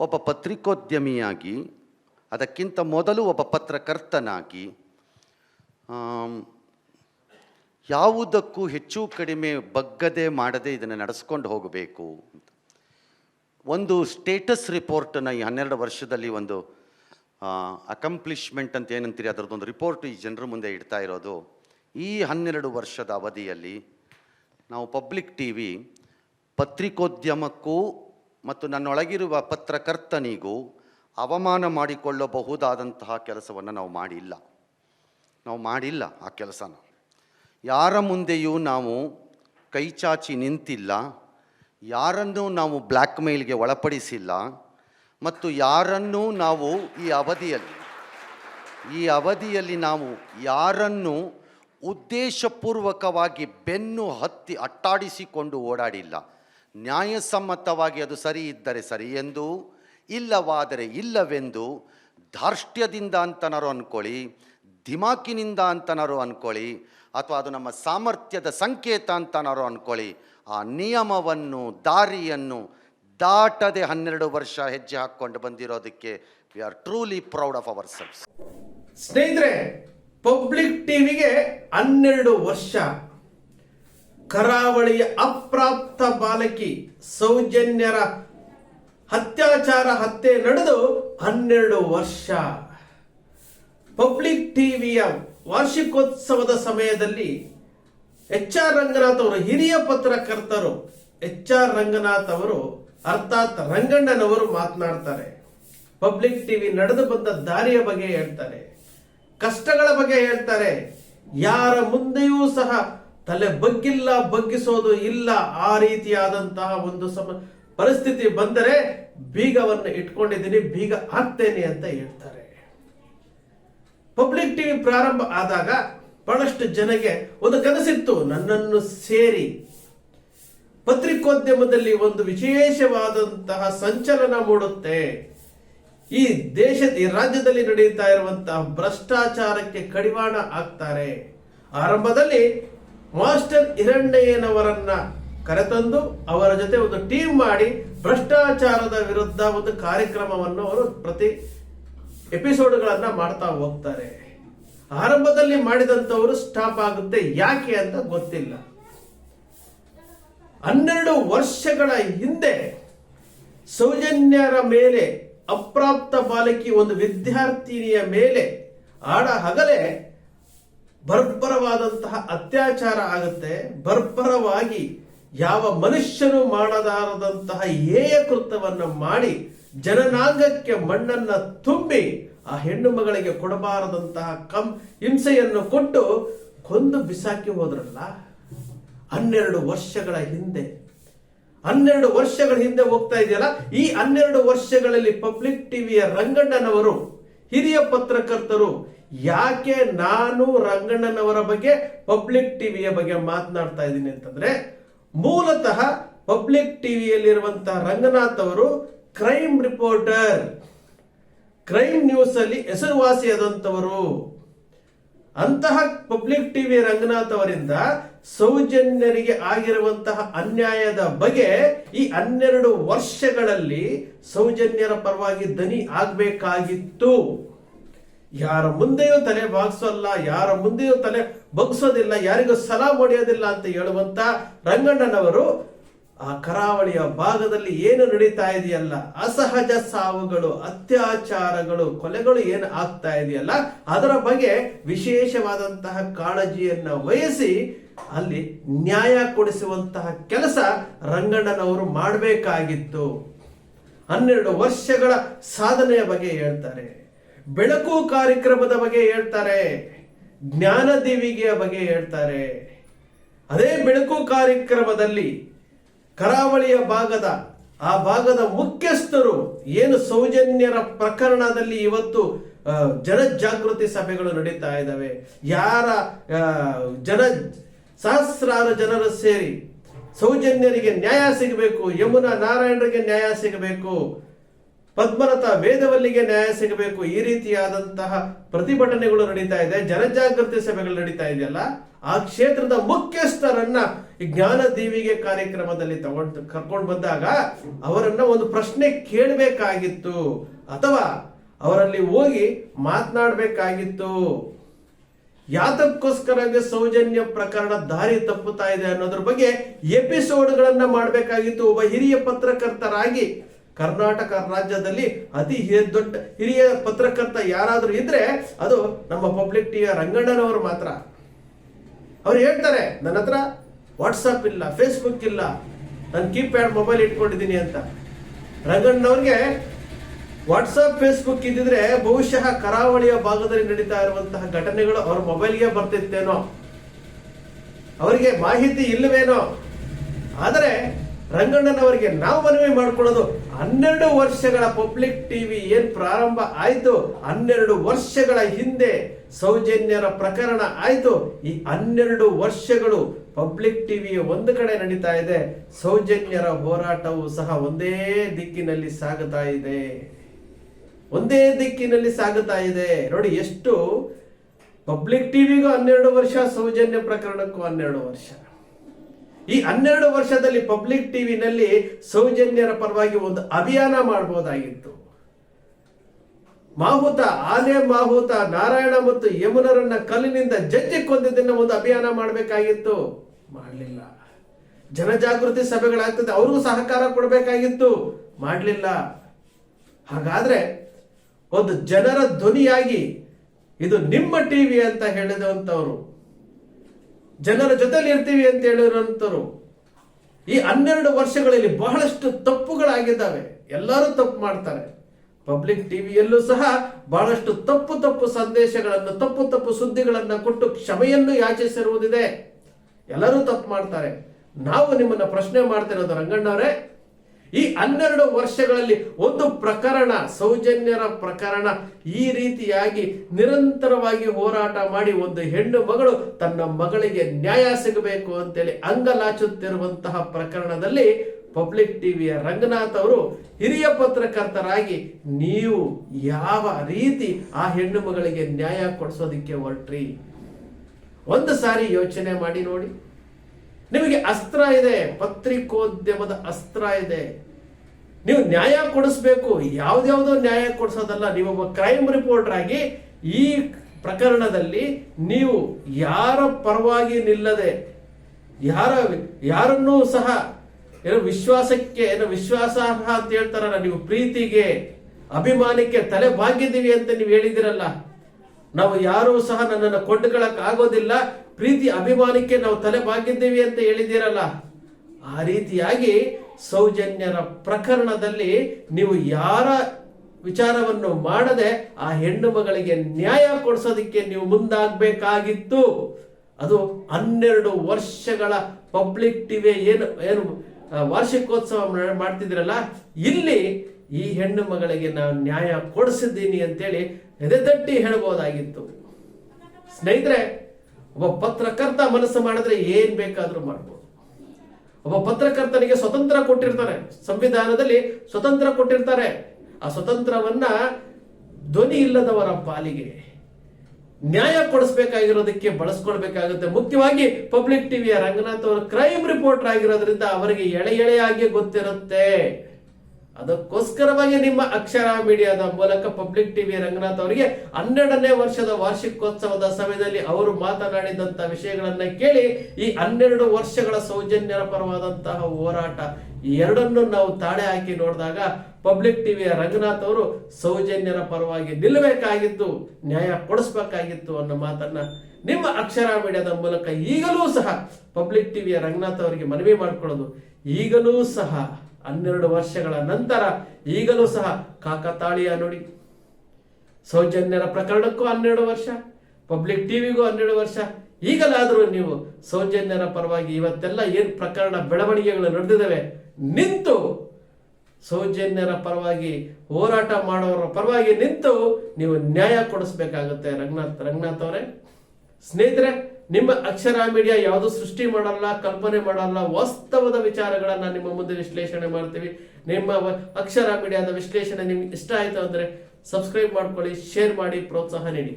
ಒಬ್ಬ ಪತ್ರಿಕೋದ್ಯಮಿಯಾಗಿ, ಅದಕ್ಕಿಂತ ಮೊದಲು ಒಬ್ಬ ಪತ್ರಕರ್ತನಾಗಿ ಯಾವುದಕ್ಕೂ ಹೆಚ್ಚು ಕಡಿಮೆ ಬಗ್ಗದೆ ಮಾಡದೆ ಇದನ್ನು ನಡೆಸ್ಕೊಂಡು ಹೋಗಬೇಕು ಒಂದು ಸ್ಟೇಟಸ್ ರಿಪೋರ್ಟನ್ನು ಈ ಹನ್ನೆರಡು ವರ್ಷದಲ್ಲಿ ಒಂದು ಅಕಂಪ್ಲಿಷ್ಮೆಂಟ್ ಅಂತ ಏನಂತೀರಿ ಅದರದ್ದೊಂದು ರಿಪೋರ್ಟ್ ಈ ಜನರ ಮುಂದೆ ಇಡ್ತಾ ಇರೋದು. ಈ ಹನ್ನೆರಡು ವರ್ಷದ ಅವಧಿಯಲ್ಲಿ ನಾವು ಪಬ್ಲಿಕ್ ಟಿ ವಿ ಪತ್ರಿಕೋದ್ಯಮಕ್ಕೂ ಮತ್ತು ನನ್ನೊಳಗಿರುವ ಪತ್ರಕರ್ತನಿಗೂ ಅವಮಾನ ಮಾಡಿಕೊಳ್ಳಬಹುದಾದಂತಹ ಕೆಲಸವನ್ನು ನಾವು ಮಾಡಿಲ್ಲ. ನಾವು ಮಾಡಿಲ್ಲ ಆ ಕೆಲಸನ. ಯಾರ ಮುಂದೆಯೂ ನಾವು ಕೈಚಾಚಿ ನಿಂತಿಲ್ಲ. ಯಾರನ್ನೂ ನಾವು ಬ್ಲ್ಯಾಕ್ ಮೇಲ್ಗೆ ಒಳಪಡಿಸಿಲ್ಲ. ಮತ್ತು ಯಾರನ್ನೂ ನಾವು ಈ ಅವಧಿಯಲ್ಲಿ ಈ ಅವಧಿಯಲ್ಲಿ ನಾವು ಯಾರನ್ನು ಉದ್ದೇಶಪೂರ್ವಕವಾಗಿ ಬೆನ್ನು ಹತ್ತಿ ಅಟ್ಟಾಡಿಸಿಕೊಂಡು ಓಡಾಡಿಲ್ಲ. ನ್ಯಾಯಸಮ್ಮತವಾಗಿ ಅದು ಸರಿ ಇದ್ದರೆ ಸರಿ ಎಂದು, ಇಲ್ಲವಾದರೆ ಇಲ್ಲವೆಂದು ಧಾರ್ಷ್ಟ್ಯದಿಂದ ಅಂತನಾರು ಅಂದ್ಕೊಳ್ಳಿ ದಿಮಾಕಿನಿಂದ ಅಂತನಾರು ಅಂದ್ಕೊಳ್ಳಿ ಅಥವಾ ಅದು ನಮ್ಮ ಸಾಮರ್ಥ್ಯದ ಸಂಕೇತ ಅಂತನಾರು ಅಂದ್ಕೊಳ್ಳಿ ಆ ನಿಯಮವನ್ನು, ದಾರಿಯನ್ನು ದಾಟದೆ ಹನ್ನೆರಡು ವರ್ಷ ಹೆಜ್ಜೆ ಹಾಕ್ಕೊಂಡು ಬಂದಿರೋದಕ್ಕೆ we are truly proud of ourselves ಸ್ನೇಹಿತರೆ, ಪಬ್ಲಿಕ್ ಟಿವಿಗೆ ಹನ್ನೆರಡು ವರ್ಷ. ಕರಾವಳಿಯ ಅಪ್ರಾಪ್ತ ಬಾಲಕಿ ಸೌಜನ್ಯರ ಅತ್ಯಾಚಾರ ಹತ್ಯೆ ನಡೆದು ಹನ್ನೆರಡು ವರ್ಷ. ಪಬ್ಲಿಕ್ ಟಿವಿಯ ವಾರ್ಷಿಕೋತ್ಸವದ ಸಮಯದಲ್ಲಿ ಎಚ್ ಆರ್ ರಂಗನಾಥ್ ಅವರು ಹಿರಿಯ ಪತ್ರಕರ್ತರು ಎಚ್ ಆರ್ ರಂಗನಾಥ್ ಅವರು, ಅರ್ಥಾತ್ ರಂಗಣ್ಣನವರು ಮಾತನಾಡ್ತಾರೆ. ಪಬ್ಲಿಕ್ ಟಿವಿ ನಡೆದು ಬಂದ ದಾರಿಯ ಬಗ್ಗೆ ಹೇಳ್ತಾರೆ. ಕಷ್ಟಗಳ ಬಗ್ಗೆ ಹೇಳ್ತಾರೆ. ಯಾರ ಮುಂದೆಯೂ ಸಹ ತಲೆ ಬಗ್ಗಿಲ್ಲ, ಬಗ್ಗಿಸೋದು ಇಲ್ಲ, ಆ ರೀತಿಯಾದಂತಹ ಒಂದು ಸಮ, ಪರಿಸ್ಥಿತಿ ಬಂದರೆ ಬೀಗವನ್ನು ಇಟ್ಕೊಂಡಿದ್ದೀನಿ, ಬೀಗ ಹಾಕ್ತೇನೆ ಅಂತ ಹೇಳ್ತಾರೆ. ಪಬ್ಲಿಕ್ ಟಿವಿ ಪ್ರಾರಂಭ ಆದಾಗ ಬಹಳಷ್ಟು ಜನಗೆ ಒಂದು ಕನಸಿತ್ತು, ನನ್ನನ್ನು ಸೇರಿ. ಪತ್ರಿಕೋದ್ಯಮದಲ್ಲಿ ಒಂದು ವಿಶೇಷವಾದಂತಹ ಸಂಚಲನ ಮೂಡುತ್ತೆ. ಈ ದೇಶ ಈ ರಾಜ್ಯದಲ್ಲಿ ನಡೆಯುತ್ತಾ ಇರುವಂತಹ ಭ್ರಷ್ಟಾಚಾರಕ್ಕೆ ಕಡಿವಾಣ ಆಗ್ತಾರೆ ಆರಂಭದಲ್ಲಿ ಮಾಸ್ಟರ್ ಹಿರಣ್ಣಯ್ಯನವರನ್ನ ಕರೆತಂದು ಅವರ ಜೊತೆ ಒಂದು ಟೀಮ್ ಮಾಡಿ ಭ್ರಷ್ಟಾಚಾರದ ವಿರುದ್ಧ ಒಂದು ಕಾರ್ಯಕ್ರಮವನ್ನು ಅವರು ಪ್ರತಿ ಎಪಿಸೋಡ್ಗಳನ್ನ ಮಾಡ್ತಾ ಹೋಗ್ತಾರೆ. ಆರಂಭದಲ್ಲಿ ಮಾಡಿದಂತವರು ಸ್ಟಾಪ್ ಆಗುತ್ತೆ ಯಾಕೆ ಅಂತ ಗೊತ್ತಿಲ್ಲ. ಹನ್ನೆರಡು ವರ್ಷಗಳ ಹಿಂದೆ ಸೌಜನ್ಯರ ಮೇಲೆ ಅಪ್ರಾಪ್ತ ಬಾಲಕಿ ಒಂದು ವಿದ್ಯಾರ್ಥಿನಿಯ ಮೇಲೆ ಆಡ ಹಗಲೇ ಬರ್ಬರವಾದಂತಹ ಅತ್ಯಾಚಾರ ಆಗುತ್ತೆ, ಬರ್ಬರವಾಗಿ ಯಾವ ಮನುಷ್ಯನು ಮಾಡದಾರದಂತಹ ಏಯ ಕೃತ್ಯವನ್ನು ಮಾಡಿ ಜನನಾಂಗಕ್ಕೆ ಮಣ್ಣನ್ನ ತುಂಬಿ ಆ ಹೆಣ್ಣು ಮಗಳಿಗೆ ಕೊಡಬಾರದಂತಹ ಕಂ, ಹಿಂಸೆಯನ್ನು ಕೊಟ್ಟು ಕೊಂದು ಬಿಸಾಕಿ ಹೋದ್ರಲ್ಲ, ಹನ್ನೆರಡು ವರ್ಷಗಳ ಹಿಂದೆ. ಹನ್ನೆರಡು ವರ್ಷಗಳ ಹಿಂದೆ ಹೋಗ್ತಾ ಇದೆಯಲ್ಲ, ಈ ಹನ್ನೆರಡು ವರ್ಷಗಳಲ್ಲಿ ಪಬ್ಲಿಕ್ ಟಿವಿಯ ರಂಗಣ್ಣನವರು, ಹಿರಿಯ ಪತ್ರಕರ್ತರು ಯಾಕೆ ನಾನು ರಂಗಣ್ಣನವರ ಬಗ್ಗೆ ಪಬ್ಲಿಕ್ ಟಿವಿಯ ಬಗ್ಗೆ ಮಾತನಾಡ್ತಾ ಇದ್ದೀನಿ ಅಂತಂದ್ರೆ, ಮೂಲತಃ ಪಬ್ಲಿಕ್ ಟಿವಿಯಲ್ಲಿರುವಂತಹ ರಂಗನಾಥ್ ಅವರು ಕ್ರೈಮ್ ರಿಪೋರ್ಟರ್. ಕ್ರೈಮ್ ನ್ಯೂಸ್ ಅಲ್ಲಿ ಹೆಸರುವಾಸಿಯಾದಂಥವರು ಅಂತಹ ಪಬ್ಲಿಕ್ ಟಿವಿ ರಂಗನಾಥ್ ಅವರಿಂದ ಸೌಜನ್ಯರಿಗೆ ಆಗಿರುವಂತಹ ಅನ್ಯಾಯದ ಬಗ್ಗೆ ಈ ಹನ್ನೆರಡು ವರ್ಷಗಳಲ್ಲಿ ಸೌಜನ್ಯರ ಪರವಾಗಿ ದನಿ ಆಗ್ಬೇಕಾಗಿತ್ತು. ಯಾರ ಮುಂದೆಯೂ ತಲೆ ಬಾಗಿಸೋಲ್ಲ, ಯಾರ ಮುಂದೆಯೂ ತಲೆ ಬಗ್ಸೋದಿಲ್ಲ, ಯಾರಿಗೂ ಸಲಾ ಹೊಡೆಯೋದಿಲ್ಲ ಅಂತ ಹೇಳುವಂತ ರಂಗಣ್ಣನವರು ಆ ಕರಾವಳಿಯ ಭಾಗದಲ್ಲಿ ಏನು ನಡೀತಾ ಇದೆಯಲ್ಲ? ಅಸಹಜ ಸಾವುಗಳು, ಅತ್ಯಾಚಾರಗಳು, ಕೊಲೆಗಳು ಏನು ಆಗ್ತಾ ಇದೆಯಲ್ಲ? ಅದರ ಬಗ್ಗೆ ವಿಶೇಷವಾದಂತಹ ಕಾಳಜಿಯನ್ನ ವಹಿಸಿ ಅಲ್ಲಿ ನ್ಯಾಯ ಕೊಡಿಸುವಂತಹ ಕೆಲಸ ರಂಗಣ್ಣನವರು ಮಾಡಬೇಕಾಗಿತ್ತು. ಹನ್ನೆರಡು ವರ್ಷಗಳ ಸಾಧನೆಯ ಬಗ್ಗೆ ಹೇಳ್ತಾರೆ. ಬೆಳಕು ಕಾರ್ಯಕ್ರಮದ ಬಗ್ಗೆ ಹೇಳ್ತಾರೆ, ಜ್ಞಾನ ದೇವಿಗೆಯ ಬಗ್ಗೆ ಹೇಳ್ತಾರೆ. ಅದೇ ಬೆಳಕು ಕಾರ್ಯಕ್ರಮದಲ್ಲಿ ಕರಾವಳಿಯ ಭಾಗದ, ಆ ಭಾಗದ ಮುಖ್ಯಸ್ಥರು ಏನು ಸೌಜನ್ಯರ ಪ್ರಕರಣದಲ್ಲಿ ಇವತ್ತು ಜನ ಜನಜಾಗೃತಿ ಸಭೆಗಳು ನಡೀತಾ ಇದ್ದಾವೆ. ಯಾರ ಜನ, ಸಹಸ್ರಾರು ಜನರು ಸೇರಿ ಸೌಜನ್ಯರಿಗೆ ನ್ಯಾಯ ಸಿಗಬೇಕು, ಯಮುನಾ ನಾರಾಯಣರಿಗೆ ನ್ಯಾಯ ಸಿಗಬೇಕು. ಪದ್ಮನಾಥ ವೇದವಲ್ಲಿಗೆ ನ್ಯಾಯ ಸಿಗಬೇಕು. ಈ ರೀತಿಯಾದಂತಹ ಪ್ರತಿಭಟನೆಗಳು ನಡೀತಾ ಇದೆ. ಜನಜಾಗೃತಿ ಸಭೆಗಳು ನಡೀತಾ ಇದೆಯಲ್ಲ, ಆ ಕ್ಷೇತ್ರದ ಮುಖ್ಯಸ್ಥರನ್ನ ಈ ಜ್ಞಾನ ದೇವಿಗೆ ಕಾರ್ಯಕ್ರಮದಲ್ಲಿ ತಗೊಂಡು ಕರ್ಕೊಂಡು ಬಂದಾಗ ಅವರನ್ನ ಒಂದು ಪ್ರಶ್ನೆ ಕೇಳಬೇಕಾಗಿತ್ತು. ಅಥವಾ ಅವರಲ್ಲಿ ಹೋಗಿ ಮಾತನಾಡಬೇಕಾಗಿತ್ತು. ಯಾತಕ್ಕೋಸ್ಕರ ಸೌಜನ್ಯ ಪ್ರಕರಣ ದಾರಿ ತಪ್ಪುತ್ತಾ ಇದೆ ಅನ್ನೋದ್ರ ಬಗ್ಗೆ ಎಪಿಸೋಡ್ಗಳನ್ನ ಮಾಡಬೇಕಾಗಿತ್ತು. ಒಬ್ಬ ಹಿರಿಯ ಪತ್ರಕರ್ತರಾಗಿ ಕರ್ನಾಟಕ ರಾಜ್ಯದಲ್ಲಿ ಅತಿ ದೊಡ್ಡ ಹಿರಿಯ ಪತ್ರಕರ್ತ ಯಾರಾದರೂ ಇದ್ರೆ ಅದು ನಮ್ಮ ಪಬ್ಲಿಕ್ ಟಿ ರಂಗಣ್ಣನವರು ಮಾತ್ರ. ಅವ್ರು ಹೇಳ್ತಾರೆ, ನನ್ನ ಹತ್ರ ವಾಟ್ಸಪ್ ಇಲ್ಲ ಫೇಸ್ಬುಕ್ ಇಲ್ಲ, ನಾನು ಕೀಪ್ಯಾಡ್ ಮೊಬೈಲ್ ಇಟ್ಕೊಂಡಿದ್ದೀನಿ ಅಂತ. ರಂಗಣ್ಣವ್ರಿಗೆ ವಾಟ್ಸಪ್ ಫೇಸ್ಬುಕ್ ಇದ್ದಿದ್ರೆ ಬಹುಶಃ ಕರಾವಳಿಯ ಭಾಗದಲ್ಲಿ ನಡೀತಾ ಇರುವಂತಹ ಘಟನೆಗಳು ಅವ್ರ ಮೊಬೈಲ್ಗೆ ಬರ್ತಿತ್ತೇನೋ. ಅವರಿಗೆ ಮಾಹಿತಿ ಇಲ್ಲವೇನೋ. ಆದರೆ ರಂಗಣ್ಣನವರಿಗೆ ನಾವು ಮನವಿ ಮಾಡ್ಕೊಳ್ಳೋದು ಹನ್ನೆರಡು ವರ್ಷಗಳ ಪಬ್ಲಿಕ್ ಟಿವಿ ಏನ್ ಪ್ರಾರಂಭ ಆಯ್ತು, ಹನ್ನೆರಡು ವರ್ಷಗಳ ಹಿಂದೆ ಸೌಜನ್ಯರ ಪ್ರಕರಣ ಆಯ್ತು, ಈ ಹನ್ನೆರಡು ವರ್ಷಗಳು ಪಬ್ಲಿಕ್ ಟಿವಿಯ ಒಂದು ಕಡೆ ನಡೀತಾ ಇದೆ, ಸೌಜನ್ಯರ ಹೋರಾಟವು ಸಹ ಒಂದೇ ದಿಕ್ಕಿನಲ್ಲಿ ಸಾಗುತ್ತಾ ಇದೆ. ಒಂದೇ ದಿಕ್ಕಿನಲ್ಲಿ ಸಾಗುತ್ತಾ ಇದೆ. ನೋಡಿ, ಎಷ್ಟು ಪಬ್ಲಿಕ್ ಟಿವಿಗೂ ಹನ್ನೆರಡು ವರ್ಷ, ಸೌಜನ್ಯ ಪ್ರಕರಣಕ್ಕೂ ಹನ್ನೆರಡು ವರ್ಷ. ಈ ಹನ್ನೆರಡು ವರ್ಷದಲ್ಲಿ ಪಬ್ಲಿಕ್ ಟಿವಿನಲ್ಲಿ ಸೌಜನ್ಯರ ಪರವಾಗಿ ಒಂದು ಅಭಿಯಾನ ಮಾಡಬಹುದಾಗಿತ್ತು ಮಾಹುತ, ಆನೆ ಮಾಹುತ, ನಾರಾಯಣ ಮತ್ತು ಯಮುನರನ್ನ ಕಲ್ಲಿನಿಂದ ಜಜ್ಜಿ ಕೊಂದಿದ್ದನ್ನ ಒಂದು ಅಭಿಯಾನ ಮಾಡಬೇಕಾಗಿತ್ತು. ಮಾಡಲಿಲ್ಲ. ಜನಜಾಗೃತಿ ಸಭೆಗಳಾಗ್ತದೆ, ಅವ್ರಿಗೂ ಸಹಕಾರ ಕೊಡಬೇಕಾಗಿತ್ತು. ಮಾಡಲಿಲ್ಲ. ಹಾಗಾದ್ರೆ ಒಂದು ಜನರ ಧ್ವನಿಯಾಗಿ ಇದು ನಿಮ್ಮ ಟಿವಿ ಅಂತ ಹೇಳಿದಂಥವ್ರು ಜನರ ಜೊತೆಲಿ ಇರ್ತೀವಿ ಅಂತ ಹೇಳಿರೋಂಥವ್ರು ಈ ಹನ್ನೆರಡು ವರ್ಷಗಳಲ್ಲಿ ಬಹಳಷ್ಟು ತಪ್ಪುಗಳಾಗಿದ್ದಾವೆ. ಎಲ್ಲರೂ ತಪ್ಪು ಮಾಡ್ತಾರೆ. ಪಬ್ಲಿಕ್ ಟಿವಿಯಲ್ಲೂ ಸಹ ಬಹಳಷ್ಟು ತಪ್ಪು ತಪ್ಪು ಸಂದೇಶಗಳನ್ನು, ತಪ್ಪು ತಪ್ಪು ಸುದ್ದಿಗಳನ್ನು ಕೊಟ್ಟು ಕ್ಷಮೆಯನ್ನು ಯಾಚಿಸಿರುವುದಿದೆ. ಎಲ್ಲರೂ ತಪ್ಪು ಮಾಡ್ತಾರೆ. ನಾವು ನಿಮ್ಮನ್ನ ಪ್ರಶ್ನೆ ಮಾಡ್ತಿರೋದು ರಂಗಣ್ಣವರೇ ಈ ಹನ್ನೆರಡು ವರ್ಷಗಳಲ್ಲಿ ಒಂದು ಪ್ರಕರಣ, ಸೌಜನ್ಯರ ಪ್ರಕರಣ ಈ ರೀತಿಯಾಗಿ ನಿರಂತರವಾಗಿ ಹೋರಾಟ ಮಾಡಿ ಒಂದು ಹೆಣ್ಣು ಮಗಳು ತನ್ನ ಮಗಳಿಗೆ ನ್ಯಾಯ ಸಿಗಬೇಕು ಅಂತೇಳಿ ಅಂಗಲಾಚುತ್ತಿರುವಂತಹ ಪ್ರಕರಣದಲ್ಲಿ ಪಬ್ಲಿಕ್ ಟಿವಿಯ ರಂಗನಾಥ್ ಅವರು ಹಿರಿಯ ಪತ್ರಕರ್ತರಾಗಿ ನೀವು ಯಾವ ರೀತಿ ಆ ಹೆಣ್ಣು ಮಗಳಿಗೆ ನ್ಯಾಯ ಕೊಡಿಸೋದಿಕ್ಕೆ ಹೊರಟ್ರಿ? ಒಂದು ಸಾರಿ ಯೋಚನೆ ಮಾಡಿ ನೋಡಿ. ನಿಮಗೆ ಅಸ್ತ್ರ ಇದೆ, ಪತ್ರಿಕೋದ್ಯಮದ ಅಸ್ತ್ರ ಇದೆ. ನೀವು ನ್ಯಾಯ ಕೊಡಿಸ್ಬೇಕು, ಯಾವ್ದ್ಯಾವ್ದೋ ನ್ಯಾಯ ಕೊಡಿಸೋದಲ್ಲ, ನೀವೊಬ್ಬ ಕ್ರೈಮ್ ರಿಪೋರ್ಟರ್ ಆಗಿ ಈ ಪ್ರಕರಣದಲ್ಲಿ ನೀವು ಯಾರ ಪರವಾಗಿ ನಿಲ್ಲದೆ, ಯಾರ ಯಾರನ್ನೂ ಸಹ ಏನೋ ವಿಶ್ವಾಸಕ್ಕೆ, ಏನೋ ವಿಶ್ವಾಸಾರ್ಹ ಅಂತ ಹೇಳ್ತಾರಲ್ಲ, ನೀವು ಪ್ರೀತಿಗೆ, ಅಭಿಮಾನಕ್ಕೆ ತಲೆ ಬಾಗಿದ್ದೀವಿ ಅಂತ ನೀವು ಹೇಳಿದಿರಲ್ಲ ನಾವು ಯಾರೂ ಸಹ ನನ್ನನ್ನು ಕೊಂಡುಕೊಳ್ಳಕ್ ಆಗೋದಿಲ್ಲ ಪ್ರೀತಿ ಅಭಿಮಾನಕ್ಕೆ ನಾವು ತಲೆ ಬಾಗಿದ್ದೇವೆ ಅಂತ ಹೇಳಿದ್ದೀರಲ್ಲ, ಆ ರೀತಿಯಾಗಿ ಸೌಜನ್ಯರ ಪ್ರಕರಣದಲ್ಲಿ ನೀವು ಯಾರ ವಿಚಾರವನ್ನು ಮಾಡದೆ ಆ ಹೆಣ್ಣು ಮಗಳಿಗೆ ನ್ಯಾಯ ಕೊಡಿಸೋದಕ್ಕೆ ನೀವು ಮುಂದಾಗಬೇಕಾಗಿತ್ತು. ಅದು ಹನ್ನೆರಡು ವರ್ಷಗಳ ಪಬ್ಲಿಕ್ ಟಿವಿ ಏನು ಏನು ವಾರ್ಷಿಕೋತ್ಸವ ಮಾಡ್ತಿದ್ರಲ್ಲ ಇಲ್ಲಿ ಈ ಹೆಣ್ಣು ಮಗಳಿಗೆ ನಾನು ನ್ಯಾಯ ಕೊಡಿಸಿದ್ದೀನಿ ಅಂತೇಳಿ ಎದೆತಟ್ಟಿ ಹೇಳ್ಬೋದಾಗಿತ್ತು. ಸ್ನೇಹಿತರೆ ಒಬ್ಬ ಪತ್ರಕರ್ತ ಮನಸ್ಸು ಮಾಡಿದ್ರೆ ಏನ್ ಬೇಕಾದ್ರೂ ಮಾಡ್ಬೋದು. ಒಬ್ಬ ಪತ್ರಕರ್ತನಿಗೆ ಸ್ವತಂತ್ರ ಕೊಟ್ಟಿರ್ತಾರೆ. ಸಂವಿಧಾನದಲ್ಲಿ ಸ್ವತಂತ್ರ ಕೊಟ್ಟಿರ್ತಾರೆ. ಆ ಸ್ವತಂತ್ರವನ್ನ ಧ್ವನಿ ಇಲ್ಲದವರ ಪಾಲಿಗೆ ನ್ಯಾಯ ಕೊಡಿಸ್ಬೇಕಾಗಿರೋದಕ್ಕೆ ಬಳಸ್ಕೊಳ್ಬೇಕಾಗುತ್ತೆ. ಮುಖ್ಯವಾಗಿ ಪಬ್ಲಿಕ್ ಟಿವಿಯ ರಂಗನಾಥ್ ಅವರು ಕ್ರೈಮ್ ರಿಪೋರ್ಟರ್ ಆಗಿರೋದ್ರಿಂದ ಅವರಿಗೆ ಎಳೆ ಎಳೆಯಾಗಿ ಗೊತ್ತಿರುತ್ತೆ. ಅದಕ್ಕೋಸ್ಕರವಾಗಿ ನಿಮ್ಮ ಅಕ್ಷರ ಮೀಡಿಯಾದ ಮೂಲಕ ಪಬ್ಲಿಕ್ ಟಿವಿ ರಂಗನಾಥ್ ಅವರಿಗೆ ಹನ್ನೆರಡನೇ ವರ್ಷದ ವಾರ್ಷಿಕೋತ್ಸವದ ಸಮಯದಲ್ಲಿ ಅವರು ಮಾತನಾಡಿದಂತಹ ವಿಷಯಗಳನ್ನ ಕೇಳಿ ಈ ಹನ್ನೆರಡು ವರ್ಷಗಳ ಸೌಜನ್ಯರ ಪರವಾದಂತಹ ಹೋರಾಟ ಎರಡನ್ನು ನಾವು ತಾಳೆ ಹಾಕಿ ನೋಡಿದಾಗ ಪಬ್ಲಿಕ್ ಟಿವಿಯ ರಂಗನಾಥ್ ಅವರು ಸೌಜನ್ಯರ ಪರವಾಗಿ ನಿಲ್ಲಬೇಕಾಗಿತ್ತು, ನ್ಯಾಯ ಕೊಡಿಸ್ಬೇಕಾಗಿತ್ತು ಅನ್ನೋ ಮಾತನ್ನ ನಿಮ್ಮ ಅಕ್ಷರ ಮೀಡಿಯಾದ ಮೂಲಕ ಈಗಲೂ ಸಹ ಪಬ್ಲಿಕ್ ಟಿವಿಯ ರಂಗನಾಥ್ ಅವರಿಗೆ ಮನವಿ ಮಾಡಿಕೊಳ್ಳೋದು ಈಗಲೂ ಸಹ ಹನ್ನೆರಡು ವರ್ಷಗಳ ನಂತರ ಈಗಲೂ ಸಹ ಕಾಕತಾಳೀಯ ನುಡಿ. ಸೌಜನ್ಯರ ಪ್ರಕರಣಕ್ಕೂ ಹನ್ನೆರಡು ವರ್ಷ, ಪಬ್ಲಿಕ್ ಟಿವಿಗೂ ಹನ್ನೆರಡು ವರ್ಷ. ಈಗಲಾದರೂ ನೀವು ಸೌಜನ್ಯರ ಪರವಾಗಿ ಇವತ್ತೆಲ್ಲ ಏನು ಪ್ರಕರಣ ಬೆಳವಣಿಗೆಗಳು ನಡೆದಿದ್ದಾವೆ, ನಿಂತು ಸೌಜನ್ಯರ ಪರವಾಗಿ ಹೋರಾಟ ಮಾಡೋರ ಪರವಾಗಿ ನಿಂತು ನೀವು ನ್ಯಾಯ ಕೊಡಿಸ್ಬೇಕಾಗುತ್ತೆ. ರಂಗನಾಥ್ ರಂಗನಾಥ್ ಅವರೇ, ಸ್ನೇಹಿತರೆ ನಿಮ್ಮ ಅಕ್ಷರ ಮೀಡಿಯಾ ಯಾವುದು ಸೃಷ್ಟಿ ಮಾಡಲ್ಲ, ಕಲ್ಪನೆ ಮಾಡಲ್ಲ, ವಾಸ್ತವದ ವಿಚಾರಗಳನ್ನ ನಿಮ್ಮ ಮುಂದೆ ವಿಶ್ಲೇಷಣೆ ಮಾಡ್ತೀವಿ. ನಿಮ್ಮ ಅಕ್ಷರ ಮೀಡಿಯಾದ ವಿಶ್ಲೇಷಣೆ ನಿಮ್ಗೆ ಇಷ್ಟ ಆಯ್ತು ಅಂದ್ರೆ ಸಬ್ಸ್ಕ್ರೈಬ್ ಮಾಡ್ಕೊಳ್ಳಿ ಶೇರ್ ಮಾಡಿ, ಪ್ರೋತ್ಸಾಹ ನೀಡಿ.